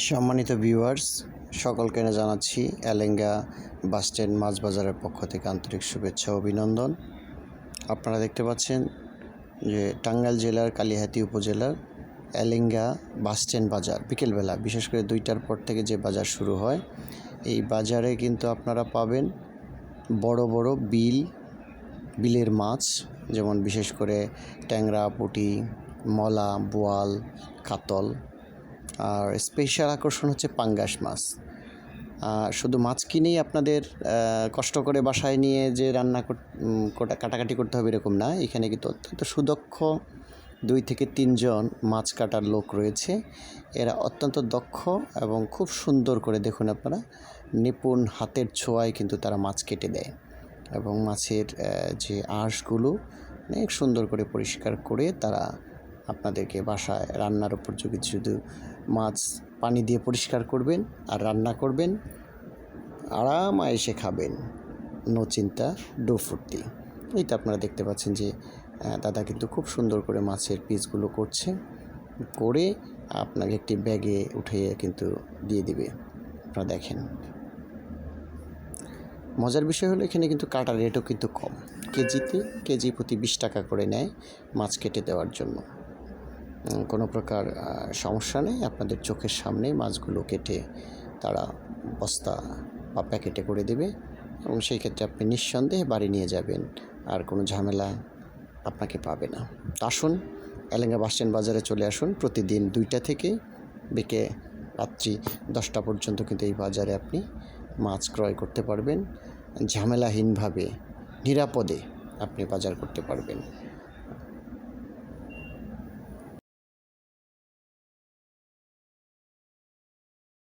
সম্মানিত ভিউয়ার্স সকলকে জানাচ্ছি এলেঙ্গা বাস স্ট্যান্ড মাছ বাজারের পক্ষ থেকে আন্তরিক শুভেচ্ছা, অভিনন্দন। আপনারা দেখতে পাচ্ছেন যে টাঙ্গাইল জেলার কালিহাতী উপজেলার এলেঙ্গা বাস স্ট্যান্ড বাজার বিকেলবেলা, বিশেষ করে দুইটার পর থেকে যে বাজার শুরু হয়, এই বাজারে কিন্তু আপনারা পাবেন বড় বড় বিল, বিলের মাছ, যেমন বিশেষ করে ট্যাংরা, পুঁটি, মলা, বোয়াল, কাতল। আর স্পেশাল আকর্ষণ হচ্ছে পাঙ্গাস মাছ। শুধু মাছ কিনেই আপনাদের কষ্ট করে বাসায় নিয়ে যে রান্না কাটাকাটি করতে হবে এরকম না। এখানে কিন্তু অত্যন্ত সুদক্ষ দুই থেকে তিনজন মাছ কাটার লোক রয়েছে। এরা অত্যন্ত দক্ষ এবং খুব সুন্দর করে দেখুন আপনারা, নিপুণ হাতের ছোঁয়ায় কিন্তু তারা মাছ কেটে দেয় এবং মাছের যে আঁশগুলো, অনেক সুন্দর করে পরিষ্কার করে তারা আপনাদেরকে বাসায় রান্নার উপযোগী শুধু মাছ, পানি দিয়ে পরিষ্কার করবেন আর রান্না করবেন। আরাম এসে খাবেন। নো চিন্তা, ডো ফুর্তি। এই তো আপনারা দেখতে পাচ্ছেন যে দাদা কিন্তু খুব সুন্দর করে মাছের পিসগুলো করছে। করে আপনাকে একটি ব্যাগে উঠিয়ে কিন্তু দিয়ে দিবে। আপনারা দেখেন। মজার বিষয় হলো এখানে কিন্তু কাটার রেটও কিন্তু কম। কেজিতে কেজি প্রতি বিশ টাকা করে নেয় মাছ কেটে দেওয়ার জন্য। কোনো প্রকার সমস্যা নেই। আপনাদের চোখের সামনে মাছগুলো কেটে তারা বস্তা বা প্যাকেটে করে দেবে এবং সেই ক্ষেত্রে আপনি নিঃসন্দেহে বাড়ি নিয়ে যাবেন, আর কোনো ঝামেলা আপনাকে পাবে না। আসুন, এলেঙ্গা বাসস্ট্যান্ড বাজারে চলে আসুন। প্রতিদিন দুইটা থেকে বিকে রাত্রি দশটা পর্যন্ত কিন্তু এই বাজারে আপনি মাছ ক্রয় করতে পারবেন। ঝামেলাহীনভাবে, নিরাপদে আপনি বাজার করতে পারবেন।